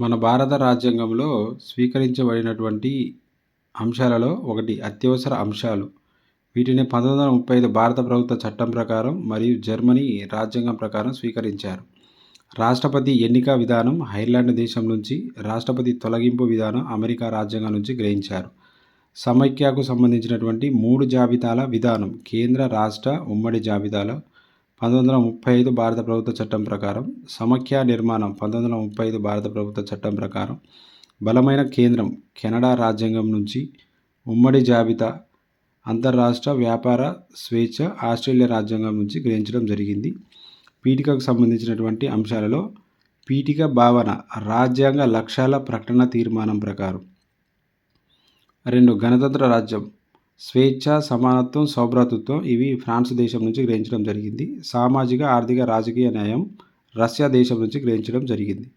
మన భారత రాజ్యాంగంలో స్వీకరించబడినటువంటి అంశాలలో ఒకటి అత్యవసర అంశాలు. వీటిని పంతొమ్మిది వందల ముప్పై ఐదు భారత ప్రభుత్వ చట్టం ప్రకారం మరియు జర్మనీ రాజ్యాంగం ప్రకారం స్వీకరించారు. రాష్ట్రపతి ఎన్నిక విధానం ఐర్లాండ్ దేశం నుంచి రాష్ట్రపతి తొలగింపు విధానం అమెరికా రాజ్యాంగం నుంచి గ్రహించారు. సమైక్యకు సంబంధించినటువంటి మూడు జాబితాల విధానం కేంద్ర రాష్ట్ర ఉమ్మడి జాబితాలో పంతొమ్మిది వందల ముప్పై ఐదు భారత ప్రభుత్వ చట్టం ప్రకారం సమఖ్య నిర్మాణం పంతొమ్మిది వందల ముప్పై ఐదు భారత ప్రభుత్వ చట్టం ప్రకారం బలమైన కేంద్రం కెనడా రాజ్యాంగం నుంచి ఉమ్మడి జాబితా అంతర్రాష్ట్ర వ్యాపార స్వేచ్ఛ ఆస్ట్రేలియా రాజ్యాంగం నుంచి గ్రహించడం జరిగింది. పీఠికకు సంబంధించినటువంటి అంశాలలో పీఠిక భావన రాజ్యాంగ లక్ష్యాల ప్రకటన తీర్మానం ప్రకారం. రెండు గణతంత్ర రాజ్యం స్వేచ్ఛ సమానత్వం సౌభ్రాతృత్వం ఇవి ఫ్రాన్స్ దేశం నుంచి గ్రహించడం జరిగింది. సామాజిక ఆర్థిక రాజకీయ న్యాయం రష్యా దేశం నుంచి గ్రహించడం జరిగింది.